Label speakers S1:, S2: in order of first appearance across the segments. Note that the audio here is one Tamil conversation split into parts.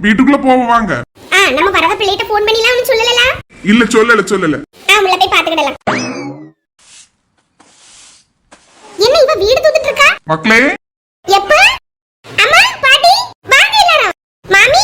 S1: வீட்டுக்குள்ள போவோம் வாங்க.
S2: ஆ நம்ம வரத பிள்ளைகிட்ட ஃபோன் பண்ணிலாம் ஒன்றும் சொல்லல
S1: இல்ல சொல்லல சொல்லல.
S2: ஆ உள்ள போய் பாத்துக்கிடலாம். என்ன இவ வீடு தூத்துட்டு இருக்கா
S1: மக்களே.
S2: எப்ப? அம்மா பாட்டி வாங்க எல்லாரும். மாமி.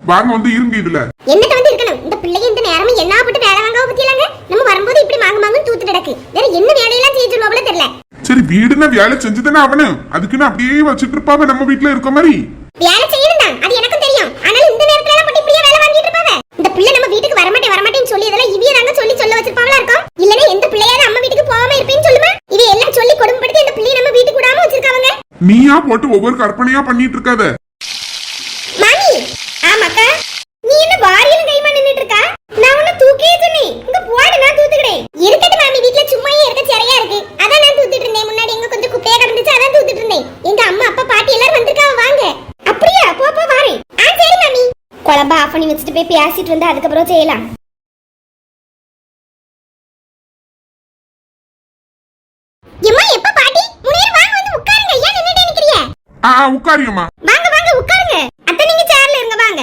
S1: வாங்க வந்து இருங்க இதுல.
S2: என்னத்த வந்து இருக்கணும்? இந்த பிள்ளைங்க இந்த நேரமும் என்ன போட்டு வேலை வாங்க பத்தியலாங்க? நம்ம வரும்போது இப்படி மாங்க மாங்கன்னு தூத்துட்டு கிடக்கு. வேற என்ன வேலையெல்லாம் செய்ய சொல்லுவாங்களோ தெரியல
S1: சரி வீடுனா வேலை செஞ்சுதானே அவனு அதுக்குன்னு அப்படியே வச்சிட்டு இருப்பாவ நம்ம வீட்டுல இருக்க மாதிரி.
S2: வேலை செய்யணும் அது எனக்கும் தெரியும் ஆனாலும் இந்த நேரத்துல எல்லாம் போட்டு இப்படியே வேலை வாங்கிட்டு இருப்பாங்க இந்த பிள்ளை நம்ம வீட்டுக்கு வரமாட்டேன் வரமாட்டேன்னு சொல்லி இதெல்லாம் இவிய தாங்க சொல்லி சொல்ல வச்சிருப்பாங்களா இருக்கும் இல்லனா எந்த பிள்ளையாவது அம்மா வீட்டுக்கு போகாம இருப்பேன்னு சொல்லுமா இவ எல்லாம் சொல்லி கொடுமைப்படுத்தி இந்த பிள்ளைய நம்ம வீட்டுக்கு விடாம வச்சிருக்காங்க
S1: நீயா போட்டு ஒவ்வொரு கற்பனையா பண்ணிட்டு இருக்காத.
S2: மணி ஆமாக்கா. நீ என்ன வாரியில கைமா நின்னுட்டு இருக்கா நான் உன்னை தூக்கியே சொன்னேன். இங்க போடு நான் தூத்துக்கிறேன் இருக்கட்டும் மாமி வீட்ல சும்மாயே இருக்க சரியா இருக்கு. அதான் நான் தூத்திட்டு இருந்தேன். முன்னாடி எங்க கொஞ்சம் குப்பையா கிடந்துச்சு அதான் தூத்திட்டு இருந்தேன். எங்க அம்மா அப்பா பாட்டி எல்லாரும் வந்திருக்காங்க வாங்க. அப்படியா? போ போ வாரேன். ஆ சரி மாமி. குழம்பு ஆஃப் பண்ணி வச்சுட்டு போய் பேசிட்டு வந்து அதுக்கப்புறம் செய்யலாம் எம்மா எப்ப பாட்டி முனியர் வாங்க வந்து உட்காருங்க ஏன் நின்னுட்டே நிக்கிறீங்க
S1: ஆ உட்காரியம்மா
S2: வாங்க வாங்க உட்காருங்க. அத்தை நீங்க சேர்ல இருங்க வாங்க.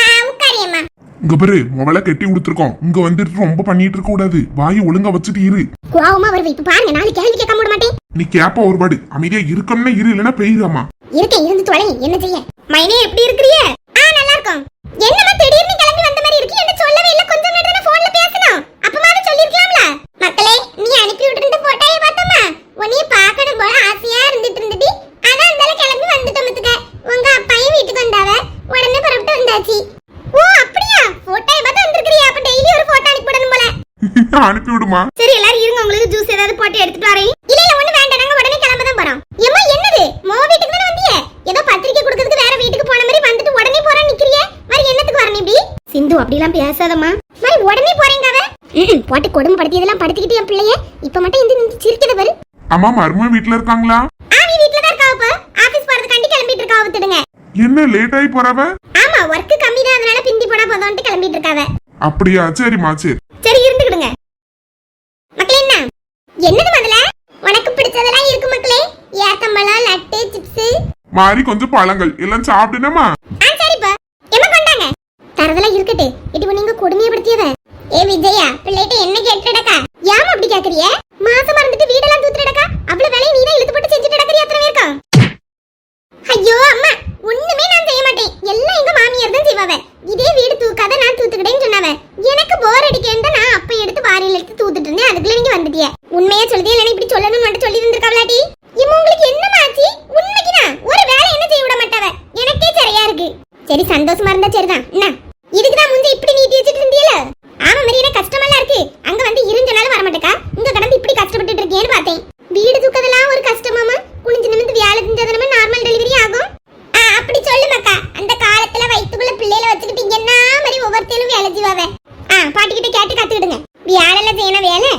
S2: ஆ உட்காரியம்மா
S1: இங்க பாரு முதல்ல கெட்டி கொடுத்துருக்கோம் இங்க வந்துட்டு ரொம்ப பண்ணிட்டு இருக்க கூடாது. வாயை ஒழுங்கா வச்சுட்டு இரு.
S2: கோவமா வருது இப்ப பாருங்க நாளைக்கு கேள்வி கேட்க விட மாட்டேன்.
S1: நீ கேப்ப ஒருபாடு அமைதியா இருக்கணும்னா இரு இல்லைன்னா பெய்யுறாமா
S2: இருக்கேன் இருந்து தொலை என்ன செய்ய? மைனே எப்படி இருக்கிறிய? ஆ நல்லா இருக்கும். என்னம்மா திடீர்னு கிளம்பி வந்த மாதிரி இருக்கு என்ன சொல்லவே இல்ல கொஞ்ச நேரம் தானே போன்ல பேசணும் அப்பமாவது சொல்லிருக்கலாம்ல மக்களே நீ அனுப்பி விட்டுட்டு போட்டாயே பார்த்தம்மா உன்னைய பார்க்கணும் போல ஆசையா இருந்துட்டு இருந்துட்டு அதான் அந்தால கிளம்பி வந்துட்டோம் மத்துக்க உங்க அப்பாயும் வீட்டுக்கு வந்தாவ உடனே புறப்பட்டு வந்தாச்சு ஓ அப்படியா போட்டோயை பார்த்து வந்திருக்கிறியா அப்ப டெய்லி ஒரு போட்டோ அனுப்பி விடணும் போல
S1: அனுப்பி விடுமா?
S2: சரி எல்லாரும் இருங்க உங்களுக்கு ஜூஸ் ஏதாவது போட்டு எடுத்துட்டு வரேன். இல்ல இல்ல ஒண்ணு வேண்டாம். நாங்க உடனே கிளம்ப தான் போறோம். ஏம்மா என்னது? மோ வீட்டுக்கு தானே வந்தியே? ஏதோ பத்திரிக்கை கொடுக்கிறதுக்கு வேற வீட்டுக்கு போன மாதிரி வந்துட்டு உடனே போறேன் நிக்கிறியே மாதிரி என்னத்துக்கு வரணும் இப்படி? சிந்து அப்படிலாம் பேசாதம்மா. மாதிரி உடனே போறேங்க அவ. போட்டு கொடுமைப்படுத்தியதெல்லாம் படுத்திக்கிட்டு என் பிள்ளைய. இப்ப மட்டும் இந்த நின்று சிரிக்கிறது பாரு.
S1: அம்மா மரும வீட்டுல இருக்காங்களா?
S2: ஆமி வீட்ல தான் இருக்காவ ஆபீஸ் போறதுக்காண்டி கிளம்பிட்டு இருக்கா விட்டுடுங்க
S1: என்ன லேட் ஆகி போறவ
S2: ஆமா ஒர்க் கம்மி தான் அதனால பிந்தி போனா போதும்ட்டு கிளம்பிட்டு இருக்காவ
S1: அப்படியா? சரிம்மா சரி
S2: சரி இருந்துக்கிடுங்க மக்களே என்ன என்னது முதல்ல உனக்கு பிடிச்சதெல்லாம் இருக்கு மக்களே ஏத்தம்பழம் லட்டு சிப்ஸ்
S1: மாறி கொஞ்சம் பழங்கள். எல்லாம் சாப்பிடுனமா
S2: ஆ சரிப்பா. எம்ம கொண்டாங்க தரதெல்லாம் இருக்கட்டு. இது நீங்க கொடுமையப்படுத்தியவ. ஏ விஜயா பிள்ளைகிட்ட என்ன கேட்டுடக்கா ஏன் அப்படி கேக்குறிய? மாசம் மறந்துட்டு வீடெல்லாம் தூத்துடக்கா அவ்வளவு வேலையை நீ தான் இழுத்து போட்டு செஞ்சுட்டு கிடக்குறிய அத்தனை பேருக்கும் ஐயோ அம்மா ஒண்ணுமே நான் செய்ய மாட்டேன் எல்லாம் எங்க மாமியார் தான் செய்வாவ இதே வீடு தூக்காத நான் தூத்துக்கிட்டேன்னு சொன்னாவ எனக்கு போர் அடிக்கேன்னு தான் நான் அப்ப எடுத்து வாரியில எடுத்து தூத்துட்டு இருந்தேன் அதுக்குள்ள நீங்க வந்துட்டிய உண்மையா சொல்லுதே இல்லைன்னா இப்படி சொல்லணும்னு மட்டும் சொல்லி இருந்திருக்காவளாட்டி இம்மா உங்களுக்கு என்னமா ஆச்சு உண்மைக்குதான் ஒரு வேலை என்ன செய்ய விட மாட்டாவ எனக்கே சரியா இருக்கு சரி சந்தோஷமா இருந்தா சரிதான் என்ன இதுக்கு தான் முந்தி இப்படி நீட்டி வச்சுட்டு இருந்தீல ஆமா மரியன கஷ்டமெல்லாம் இருக்கு அங்க வந்து இருந்தனால வர மாட்டேக்கா இங்க கடந்து இப்படி கஷ்டப்பட்டுட்டு இருக்கேன்னு பார்த்தேன் வீடு தூக்கதெல்லாம் ஒரு கஷ்டமாமா குனிஞ்சு நிமிந்து வேலை செஞ்சதுனமே நார்மல் டெலிவரி ஆகும் ஆ, அப்படி சொல்லு மக்கா அந்த காலத்துல வயித்துக்குள்ள பிள்ளையில வச்சுக்கிட்டு என்ன ஒவ்வொருத்தரும் வேலை செய்வாவ ஆ பாட்டிக்கிட்ட கேட்டு கத்துக்கிடுங்க. வேலையில செய்யணும் வேலை?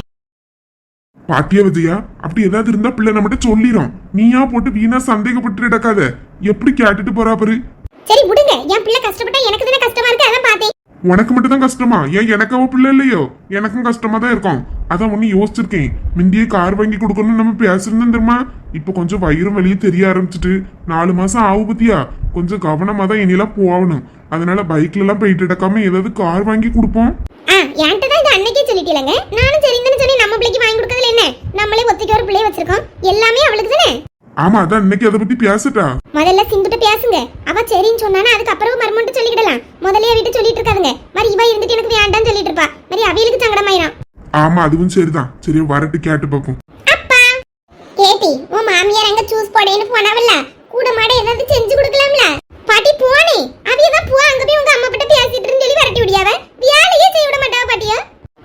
S1: பாட்டியா விஜயா அப்படி ஏதாவது இருந்தா பிள்ளை நம்மகிட்ட சொல்லிடும் நீயா போட்டு வீணா சந்தேகப்பட்டு இடக்காத எப்படி கேட்டுட்டு போறா பாரு.
S2: சரி விடுங்க. என் பிள்ளை கஷ்டப்பட்டா எனக்கு தானே கஷ்டமா இருக்கு? அதான் பார்த்தேன்
S1: உனக்கு மட்டும் தான் கஷ்டமா? ஏன் எனக்கு அவ பிள்ளை இல்லையோ? எனக்கும் கஷ்டமா தான் இருக்கும். அதான் ஒண்ணு யோசிச்சிருக்கேன். முந்தியே கார் வாங்கி கொடுக்கணும்னு நம்ம பேசிருந்தோம் தெரியுமா? இப்ப கொஞ்சம் வயிறும் வெளியே தெரிய ஆரம்பிச்சிட்டு நாலு மாசம் ஆகு பத்தியா? கொஞ்சம் கவனமா தான் இனியெல்லாம் போகணும். அதனால பைக்ல எல்லாம் போயிட்டு எடுக்காம ஏதாவது கார் வாங்கி கொடுப்போம்.
S2: என்கிட்ட தான் இது அன்னைக்கே சொல்லிட்டீங்க நானும் சரின்னு சொல்லி நம்ம பிள்ளைக்கு வாங்கி கொடுக்கறதுல என்ன? நம்மளே ஒத்திக்கு ஒரு பிள்ளைய வச்சிருக்கோம். எல்லாமே அவளுக்கு தானே?
S1: ஆமா அதான் இன்னைக்கு அதை பத்தி பேசட்டா.
S2: முதல்ல சிந்துட்ட பேசுங்க. அவ சரின்னு சொன்னானா அதுக்கப்புறம் மர்மன்ட்டு சொல்லிக்கிடலாம் முதல்லயே வீட்டு சொல்லிட்டு இருக்காதுங்க மாதிரி இவ இருந்துட்டு எனக்கு வேண்டாம்னு சொல்லிட்டு இருப்பா மாதிரி அவியலுக்கு சங்கடமாயிரும்.
S1: ஆமா அதுவும் சரிதான். சரி வரட்டு கேட்டு பார்ப்போம்.
S2: அப்பா! ஏட்டி உன் மாமியார் அங்க ஜூஸ் போடேன்னு போனாவல்ல? கூட மாட ஏதாவது செஞ்சு கொடுக்கலாம்ல? பாட்டி போனே. அவிய தான் போ அங்க போய் உங்க அம்மா கிட்ட பேசிட்டு இருந்து சொல்லி விரட்டி விடியாவ. வேலையே செய்ய விட மாட்டாவ பாட்டியா?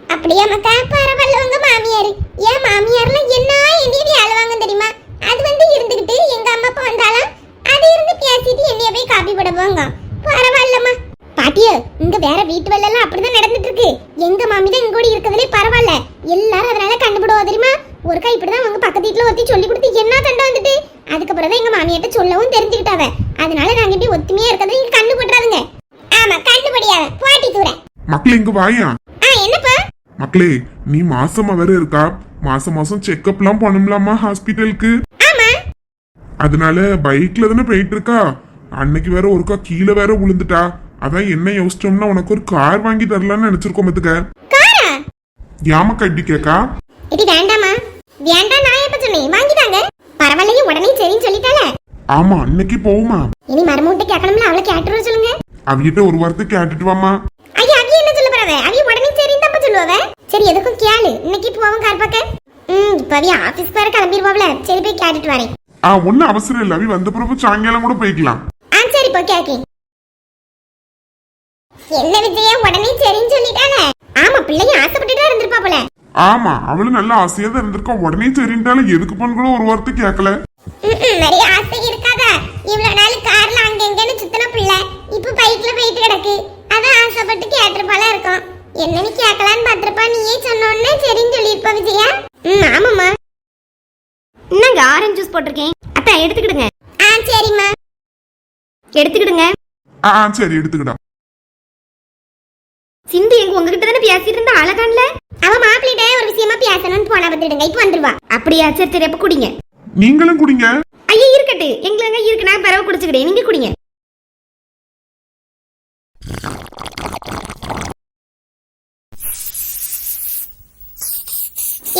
S2: அப்படியா மக்கா பரவாயில்ல உங்க மாமியார் ஏன் மாமியார்ல என்ன என்னைய வேலை வாங்க தெரியுமா அது வந்து இருந்துகிட்டு எங்க அம்மா அப்பா வந்தாலும் அது இருந்து பேசிட்டு என்னைய போய் காப்பி போட போங்க பரவாயில்லம்மா பாட்டியோ இங்க வேற வீட்டு வேலை எல்லாம் அப்படிதான் நடந்துட்டு இருக்கு எங்க மாமி தான் இங்க கூட இருக்கிறதுலே பரவாயில்ல எல்லாரும் அதனால கண்டுபிடுவா தெரியுமா ஒருக்கா இப்படிதான் உங்க பக்கத்து வீட்டுல ஒருத்தி சொல்லி கொடுத்து என்ன சண்டை வந்துட்டு அதுக்கப்புறம் தான் எங்க மாமியார்ட்ட சொல்லவும் தெரிஞ்சுக்கிட்டாவ அதனால நாங்க இப்படி ஒத்துமையா இருக்கிறது நீங்க கண்டு போட்டுறாதுங்க. ஆமா கண்டுபடியாவ பாட்டி தூர.
S1: மக்களே இங்க வாயா?
S2: ஆ என்னப்பா?
S1: மக்களே நீ மாசமா வேற இருக்கா? மாசம் மாசம் செக்கப்லாம் பண்ணும்லாமா ஹாஸ்பிட்டலுக்கு
S2: ஆமா.
S1: அதனால பைக்ல தானே போயிட்டு இருக்கா அன்னைக்கு வேற ஒருக்கா கீழே வேற விழுந்துட்டா. அதான் என்ன யோசிச்சோம்னா உனக்கு ஒரு கார் வாங்கி தரலாம்னு நினைச்சிருக்கோம் பத்துக்க.
S2: காரா?
S1: யாமக்கா இப்படி கேக்கா?
S2: இது வேண்டாமா வேண்டாம் நான் எப்ப சொன்னேன்? வாங்கிட்டாங்க பரவாயில்லையே உடனே சரின்னு சொல்லிட்டால
S1: ஆமா அன்னைக்கு போகுமா
S2: இனி மரமூட்டை கேட்கணும்ல அவளை கேட்டுருவ சொல்லுங்க.
S1: அவிகிட்ட ஒரு வாரத்தை கேட்டுட்டு வாமா
S2: ஐயா அவிய என்ன சொல்ல போறவ? அவிய உடனே சரின்னு தப்ப சொல்லுவவ. சரி எதுக்கும் கேளு. இன்னைக்கு போவோம் கார் பார்க்க. ம் இப்ப அவிய ஆபீஸ் பேர கிளம்பிடுவாப்ல. சரி போய் கேட்டுட்டு வரேன்.
S1: ஆ ஒன்னும் அவசரம் இல்லை. அவி வந்த பிறகு சாயங்காலம் கூட போய்க்கலாம்.
S2: ஆ சரி போ கேக்கேன். என்ன விஜயா உடனே சரின்னு சொல்லிட்டாங்க ஆமா பிள்ளைங்க ஆசைப்பட்டுட்டு இருந்திருப்பா போல.
S1: ஆமா அவளும் நல்ல ஆசையா தான் இருந்திருக்கா. உடனே சரின்ட்டாலும் எதுக்கு பண்ண கூட ஒரு வார்த்தை கேட்கல
S2: நிறைய ஆசை இருக்காதா? இவ்வளவு நாள் கார்ல அங்க எங்கன்னு சுத்தின பிள்ளை இப்ப பைக்ல போயிட்டு கிடக்கு. அதான் ஆசைப்பட்டு கேட்டிருப்பால இருக்கும். என்னன்னு கேட்கலான்னு பார்த்திருப்பா. நீயே சொன்னோன்னே சரின்னு சொல்லியிருப்பா விஜயா. ம் ஆமாம்மா.
S3: என்னங்க ஆரஞ்சு ஜூஸ் போட்டிருக்கேன். அத்தா எடுத்துக்கிடுங்க.
S2: ஆ சரிம்மா.
S3: எடுத்துக்கிடுங்க.
S1: ஆ ஆ, சரி எடுத்துக்கிடா.
S3: சிந்து எங்க உங்ககிட்ட தானே பேசிட்டு இருந்தா அழகான்ல.
S2: அவ மாப்பிள்ளைகிட்ட ஒரு விஷயமா பேசணும்னு போனா பார்த்துடுங்க இப்ப வந்துருவா.
S3: அப்படியா? சரி சரி அப்ப குடிங்க.
S1: நீங்களும் குடிங்க
S3: ஐயா இருக்கட்டு எங்களுக்கு இருக்கு நான் பிறவை குடிச்சுக்கிட்டேன் நீங்க குடிங்க.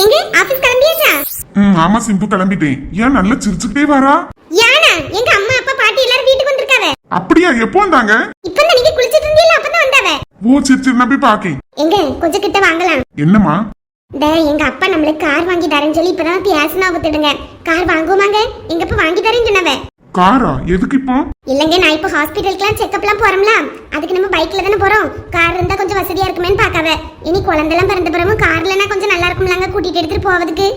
S2: எங்க? ஆபீஸ் கிளம்பியாச்சா?
S1: ம் ஆமா சிம்பு கிளம்பிட்டேன். ஏன் நல்லா சிரிச்சுக்கிட்டே வரா?
S2: யானா? எங்க அம்மா அப்பா பாட்டி எல்லாரும் வீட்டுக்கு வந்திருக்காவ?
S1: அப்படியா? எப்போ வந்தாங்க?
S2: இப்பதான் நீங்க குளிச்சிட்டு இருந்தீங்களா? அப்பதான் வந்தாவ?
S1: ஓ சரி சரி நான் போய் பாக்கேன்.
S2: எங்க? கொஞ்சம் கிட்ட வாங்கலாம்.
S1: என்னம்மா?
S2: இந்த எங்க அப்பா நம்மளுக்கு கார் வாங்கி தரேன்னு சொல்லி இப்பதான் பேசினா ஒத்துடுங்க. கார் வாங்குவாங்க எங்க அப்பா வாங்கி தரேன்னு சொன்னவ?
S1: காரா? எதுக்கு இப்போ?
S2: இல்லங்க நான் இப்போ ஹாஸ்பிட்டலுக்குலாம் செக்கப்லாம் போறோம்ல. அதுக்கு நம்ம பைக்ல தானே போறோம். கார் இருந்தா கொஞ்சம் வசதியா இருக்குமேன்னு பார்க்காவ இனி குழந்தைலாம் பிறந்த பிறகு கார்லனா கொஞ்சம் நல்லா இருக்கும்லாங்க கூட்டிட்டு எடுத்துட்டு போவதுக்கு.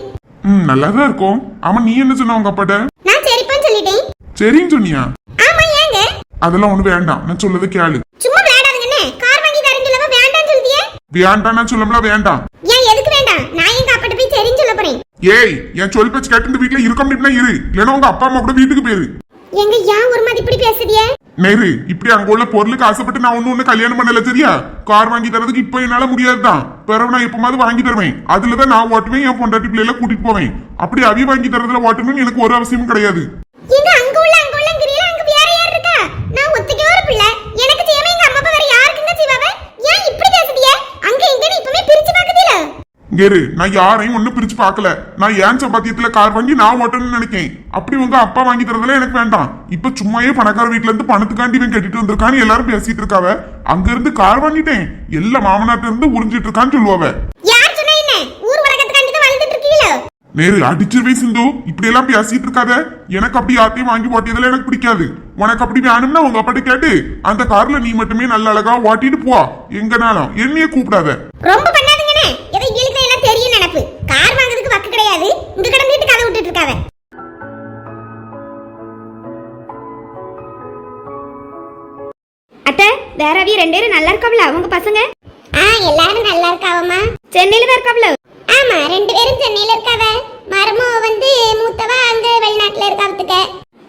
S1: ம் நல்லாதான் இருக்கும். ஆமா நீ என்ன சொன்ன உங்க அப்பாட்ட?
S2: நான் சரிப்பான்னு சொல்லிட்டேன்.
S1: சரின்னு சொன்னியா?
S2: ஆமா ஏங்க.
S1: அதெல்லாம் ஒண்ணு வேண்டாம். நான் சொல்லதை கேளு.
S2: சும்மா விளையாடாதுங்கண்ணே கார் வாங்கி சொல்லவா வேண்டாம்னு சொல்லிட்டியே?
S1: வேண்டாம் நான் சொல்லலாம் வேண்டாம்.
S2: ஏன் எதுக்கு வேண்டாம்? நான் எங்க அப்பாட்ட போய் சரின்னு சொல்ல போறேன்.
S1: ஏய் என் சொல் பேச்சு கேட்டு வீட்டுல இருக்க முடியும்னா இரு. இல்லைன்னா உங்க அப்பா அம்மா கூட வீட்டுக்கு போயிரு.
S2: எங்க ஏன் ஒரு மாதிரி இப்படி பேசுறியே?
S1: நேரு இப்படி அங்க உள்ள பொருளுக்கு ஆசைப்பட்டு நான் ஒண்ணு ஒண்ணு கல்யாணம் பண்ணல சரியா? கார் வாங்கி தரதுக்கு இப்ப என்னால முடியாதுதான். பிறகு நான் எப்பமாவது வாங்கி தருவேன். அதுலதான் நான் ஓட்டுவேன் என் பொண்டாட்டி பிள்ளைல கூட்டிட்டு போவேன். அப்படி அவி வாங்கி தரதுல ஓட்டணும்னு எனக்கு ஒரு அவசியமும் கிடையாது
S2: எங்க அங்க உள்ள அங்க உள்ளங்கிறியில அங்க வேற யார் இருக்கா நான் ஒத்திக்க ஒரு பிள்ளை எனக்கு செய்யாம எங்க அம்மா அப்பா வேற யாருக்குங்க செய்வாவ ஏன் இப்படி பேசுதிய அங்க எங்க நீ இப்பவே பிரிச்சு பாக்குதில
S1: கேரு நான் யாரையும் ஒண்ணும் பிரிச்சு பார்க்கல. நான் ஏன் சம்பாத்தியத்துல கார் வாங்கி நான் ஓட்டணும்னு நினைக்கேன்? அப்படி உங்க அப்பா வாங்கி தரதுல எனக்கு வேண்டாம். இப்ப சும்மாயே பணக்கார வீட்ல இருந்து பணத்துக்காண்டி இவன் கட்டிட்டு வந்திருக்கான்னு எல்லாரும் பேசிட்டு இருக்காவ? அங்க இருந்து கார் வாங்கிட்டேன். எல்லா மாமனாட்ட இருந்து உறிஞ்சிட்டு இருக்கான்னு சொல்லுவாவ. நேரு அடிச்சிருவே சிந்து. இப்படி எல்லாம் பேசிட்டு இருக்காத. எனக்கு அப்படி யார்ட்டையும் வாங்கி ஓட்டியதுல எனக்கு பிடிக்காது. உனக்கு அப்படி வேணும்னா உங்க அப்பாட்ட கேட்டு அந்த கார்ல நீ மட்டுமே நல்ல அழகா ஓட்டிட்டு போ. எங்கனாலும் என்னைய கூப்பிடாத.
S3: அத்தை வேற அவிய ரெண்டு பேரும் நல்லா இருக்காவல அவங்க பசங்க?
S2: ஆ எல்லாரும் நல்லா இருக்காவம்மா.
S3: சென்னையில தான் இருக்காவல
S2: ஆமா ரெண்டு பேரும் சென்னையில இருக்காவ. மருமோ வந்து மூத்தவ அங்க வெளிநாட்டுல இருக்காவதுக்க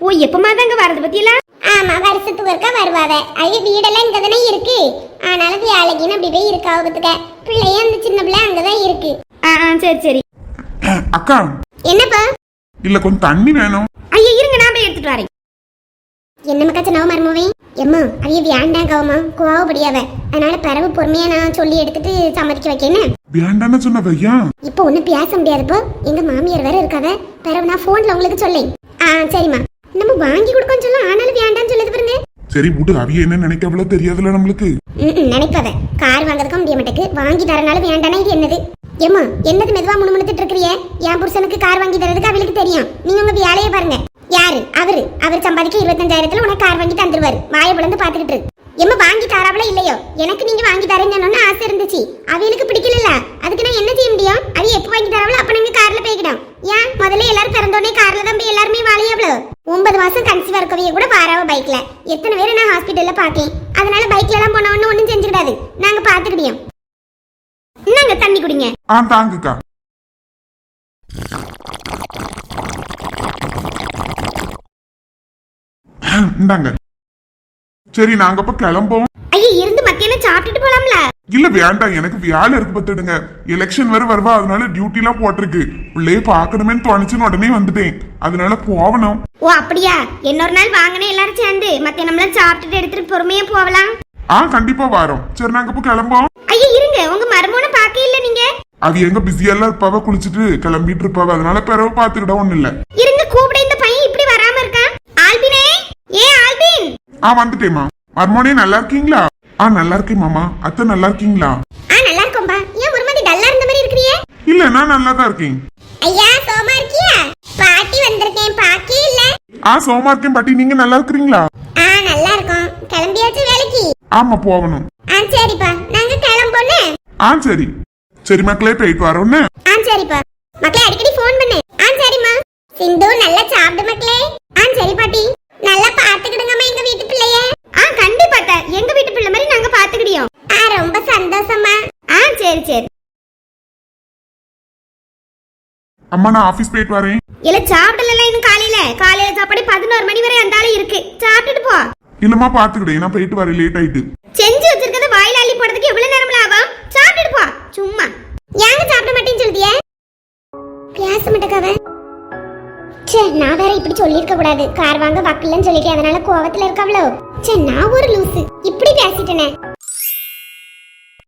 S3: ஓ எப்பமா தாங்க வரது பத்தியெல்லாம்?
S2: ஆமா வருஷத்துக்கு ஒருக்கா வருவாவ. அது வீடெல்லாம் இங்க தானே இருக்கு. ஆனாலும் வேலைக்குன்னு அப்படி போய் இருக்காவதுக்க பிள்ளையும் அந்த சின்ன பிள்ளை அங்கதான் இருக்கு.
S3: ஆ ஆ சரி சரி.
S1: அக்கா
S2: என்னப்பா?
S1: இல்ல கொஞ்சம் தண்ணி வேணும்.
S3: ஐயா இருங்க நான் போய் எடுத்துட்டு வரேன்.
S2: என்ன மக்கா சொன்னவ மருமவே. எம்மா அவிய வேண்டாம் கவமா கோவப்படியாவ அதனால பிறகு பொறுமையா நான் சொல்லி எடுத்துட்டு சம்மதிக்க வைக்கேன்னு
S1: வேண்டான்னு சொன்ன பையா
S2: இப்போ ஒன்றும் பேச முடியாதுப்போ எங்க மாமியார் வேற இருக்காவ. பிறகு நான் போன்ல உங்களுக்கு சொல்லேன். ஆ சரிம்மா. நம்ம வாங்கி கொடுக்கோன்னு சொல்ல ஆனாலும் வேண்டாம்னு சொல்லுது பாருங்க.
S1: சரி விடு. அவிய என்ன நினைக்க அவ்வளவு தெரியாதுல நம்மளுக்கு?
S2: நனைப்பவ. கார் வாங்குறதுக்கும் முடிய மாட்டேக்கு. வாங்கி தரனாலும் வேண்டானா இது என்னது? ஏம்மா என்னது மெதுவா முணுமுணுத்துட்டு இருக்கிறிய? என் புருஷனுக்கு கார் வாங்கி தரதுக்கு அவளுக்கு தெரியும். நீங்க உங்க வேலையை பாருங்க. யாரு? அவரு. அவர் சம்பாதிக்க இருபத்தஞ்சாயிரத்துல உனக்கு கார் வாங்கி தந்துருவாரு. வாயை பிளந்து பாத்துக்கிட்டு எம்ம எம்மா வாங்கி தராவளோ இல்லையோ? எனக்கு நீங்க வாங்கி தரேன்னு ஆசை இருந்துச்சு. அவளுக்கு பிடிக்கல அதுக்கு நான் என்ன செய்ய முடியும்? அது எப்ப வாங்கி தராவளோ அப்ப நாங்க கார்ல போய்க்கிடும் ஏன்? முதல்ல எல்லாரும் பிறந்தோடனே கார்ல தான் போய் எல்லாருமே வாழையாவளோ? ஒன்பது மாசம் கன்சீவ் இருக்கவைய கூட வாராவ பைக்ல எத்தனை பேரை நான் ஹாஸ்பிட்டல்ல பாக்கேன் அதனால பைக்ல எல்லாம் போனவொன்னு ஒண்ணும் செஞ்சுக்கிடாது நாங்க பாத்துக்கிடியோம்
S3: என்னங்க தண்ணி குடிங்க.
S1: ஆ இந்தாங்க. சரி நாங்க அப்ப கிளம்போம்
S3: ஐயா இருந்து மத்தியானம் சாப்பிட்டுட்டு போலாம்ல?
S1: இல்ல வேண்டாம். எனக்கு வேலை இருக்கு பத்துடுங்க. எலெக்ஷன் வேற வருவா அதனால டியூட்டி எல்லாம் போட்டிருக்கு. பிள்ளைய பாக்கணுமேன்னு தோணுச்சுன்னு உடனே வந்துட்டேன். அதனால போகணும்
S3: ஓ அப்படியா? இன்னொரு நாள் வாங்கினே எல்லாரும் சேர்ந்து. மத்த நம்மளாம் சாப்பிட்டுட்டு எடுத்துட்டு பொறுமையா போகலாம்
S1: ஆ கண்டிப்பா வரோம். சரி நாங்க இப்ப கிளம்போம்
S3: ஐயா இருங்க. உங்க மருமோனை பார்க்க இல்ல நீங்க.
S1: அது எங்க பிஸியெல்லாம் இருப்பாவ குளிச்சுட்டு கிளம்பிட்டு இருப்பாவ. அதனால பிறகு பாத்துக்கிட ஒண்ணு இல்ல.
S3: இருங்க கூப்பிட இந்த பையன் இப்படி வராம இருக்கான் ஆல்பினே ஏ ஆல்பின்
S1: ஆ வந்துட்டேம்மா மர்மோனே நல்லா இருக்கீங்களா? ஆ நல்லா இருக்கேன் மாமா. அத்தை நல்லா இருக்கீங்களா?
S2: ஆ நல்லா இருக்கோம்பா ஏன் ஒரு மாதிரி டல்லா இருந்த மாதிரி இருக்கிறியே?
S1: இல்ல நான் நல்லா தான் இருக்கேன்.
S2: ஐயா சோமா இருக்கியா? பாட்டி வந்திருக்கேன் பாக்கே இல்ல.
S1: ஆ சோமா இருக்கேன் பாட்டி. நீங்க நல்லா இருக்கிறீங்களா?
S2: ஆ நல்லா இருக்கோம். கிளம்பியாச்சு வேலைக்கு?
S1: ஆமா போகணும்.
S2: ஆ சரிப்பா. நாங்க கிளம்போன்னு
S1: ஆ சரி. சரி மக்களே போயிட்டு வரோன்னு.
S2: ஆ சரிப்பா. மக்களே அடிக்கடி ஃபோன் பண்ணு. ஆ சரிம்மா. சிந்து நல்லா சாப்பிடு மக்களே. ஆ சரி பாட்டி. நல்லா பாத்துக்கிடுங்கம்மா எங்க வீட்டு பிள்ளைய
S3: ஆ கண்டிப்பாட்ட எங்க வீட்டு பிள்ளை மாதிரி பாத்துக்கிடியோம்
S2: ஆ ரொம்ப சந்தோஷமா
S3: ஆ சரி சரி.
S1: அம்மா நான் ஆபீஸ் போயிட்டு வரேன்.
S3: இல்ல சாப்பிடல இன்னும் காலையில. காலையில சாப்பாடு பதினோரு மணி வரை அந்த ஆளு இருக்கு. சாப்பிட்டுட்டு போ.
S1: இல்லம்மா பாத்துக்கிட்டேன் நான் போயிட்டு வரேன். லேட் ஆயிட்டு.
S3: செஞ்சு வச்சிருக்கத வாயில அள்ளி போடுறதுக்கு எவ்வளவு நேரம் ஆகும்? சாப்பிட்டுட்டு போ. சும்மா.
S2: ஏங்க சாப்பிட மாட்டேன்னு சொல்லிட்டியே? பேச மாட்டேக்காவ சே நான் வேற இப்படி சொல்லியிருக்க கூடாது. கார் வாங்க வக்கலன்னு சொல்லிட்டேன் அதனால கோவத்துல இருக்காவளோ. சே நான் ஒரு லூசு. இப்படி பேசிட்டேனே.